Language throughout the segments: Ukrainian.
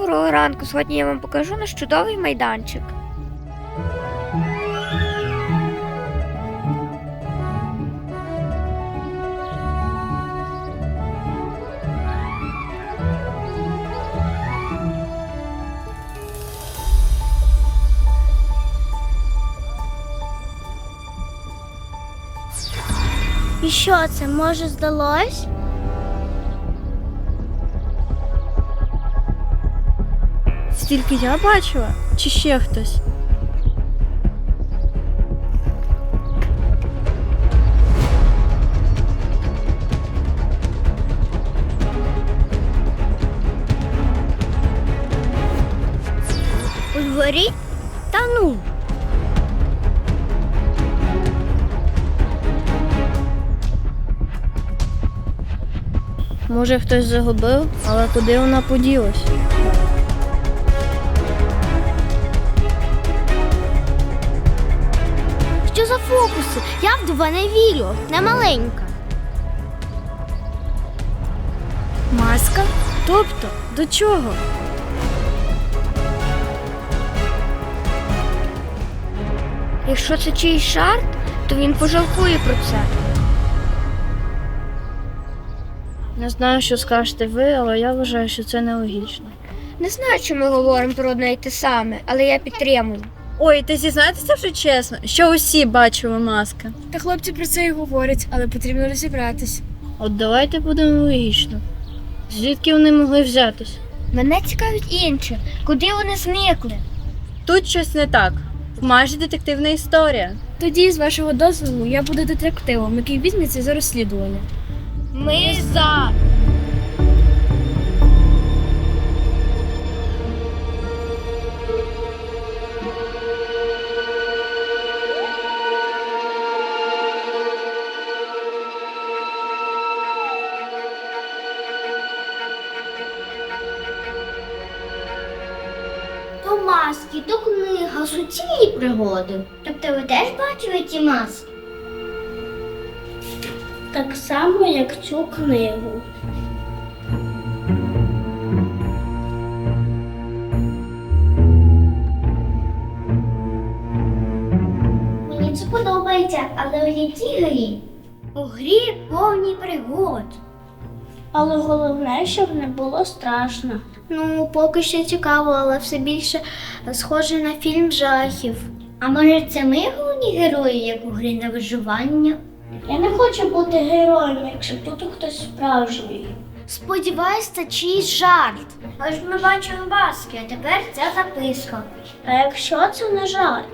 Доброго ранку. Сьогодні я вам покажу наш чудовий майданчик. І що це може здалось? Стільки я бачила, чи ще хтось? У дворі? Та ну. Може хтось загубив, але куди вона поділась? Що за фокуси? Я в дива не вірю. Не маленька. Маска? Тобто, до чого? Якщо це чийсь жарт, то він пожалкує про це. Не знаю, що скажете ви, але я вважаю, що це нелогічно. Не знаю, чи ми говоримо про одне й те саме, але я підтримую. Ой, ти зізнаєтеся вже чесно, що усі бачили маски. Та хлопці про це і говорять, але потрібно розібратись. От давайте будемо логічно. Звідки вони могли взятись? Мене цікавить інше. Куди вони зникли? Тут щось не так. Майже детективна історія. Тоді, з вашого дозволу, я буду детективом, який візьметься за розслідування. Ми за. То маски, то книга, суцільні пригоди. Тобто ви теж бачили ці маски? Так само, як цю книгу. Мені це подобається, але у якій грі? У грі повній пригод. Але головне, щоб не було страшно. Ну, поки що цікаво, але все більше схоже на фільм жахів. А може це ми головні герої, як у грі на виживання? Я не хочу бути героєм, якщо тут хтось справжній. Сподіваюсь, це чийсь жарт. Але ж ми бачили маски, а тепер ця записка. А якщо це не жарт?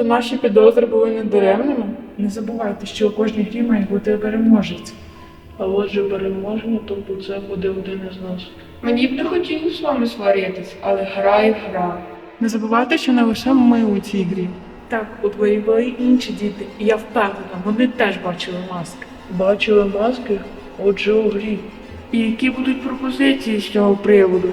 Тобто наші підозри були недаремними? Не забувайте, що у кожній грі має бути переможець. А отже переможемо, тобто це буде один із нас. Мені б не хотілося з вами сваритись, але гра і гра. Не забувайте, що не лише ми у цій грі. Так, у дворі були й інші діти, і я впевнена, вони теж бачили маски. Бачили маски? Отже у грі. І які будуть пропозиції з цього приводу?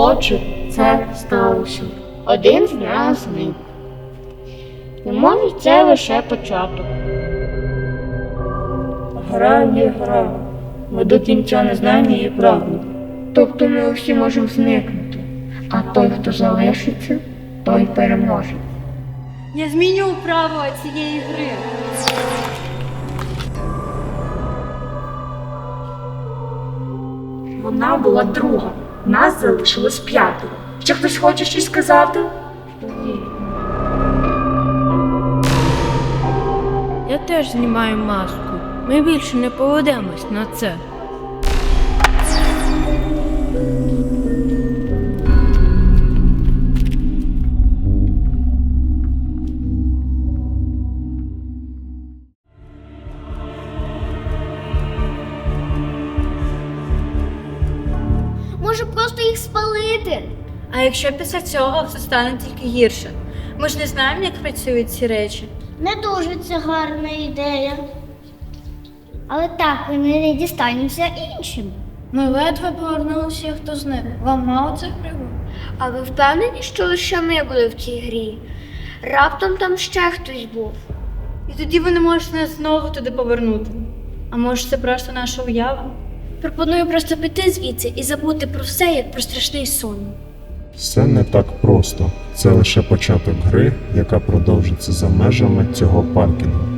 Отже, це сталося. Один з нас зник. І може це лише початок. Гра є гра. Ми до кінця не знаємо її правил. Тобто ми всі можемо зникнути. А той, хто залишиться, той переможе. Я зміню правила цієї гри. Вона була друга. Нас залишилось п'ятеро. Ще хтось хоче щось сказати? Я теж знімаю маску. Ми більше не поведемось на це. Може просто їх спалити? А якщо після цього все стане тільки гірше? Ми ж не знаємо, як працюють ці речі. Не дуже це гарна ідея. Але так вони не дістануться іншим. Ми ледве повернулися, хто з них. Вам мало цих пригод? А ви впевнені, що лише ми були в цій грі? Раптом там ще хтось був. І тоді ви не можете нас знову туди повернути. А може, це просто наша уява? Пропоную просто піти звідси і забути про все, як про страшний сон. Все не так просто. Це лише початок гри, яка продовжиться за межами цього паркінгу.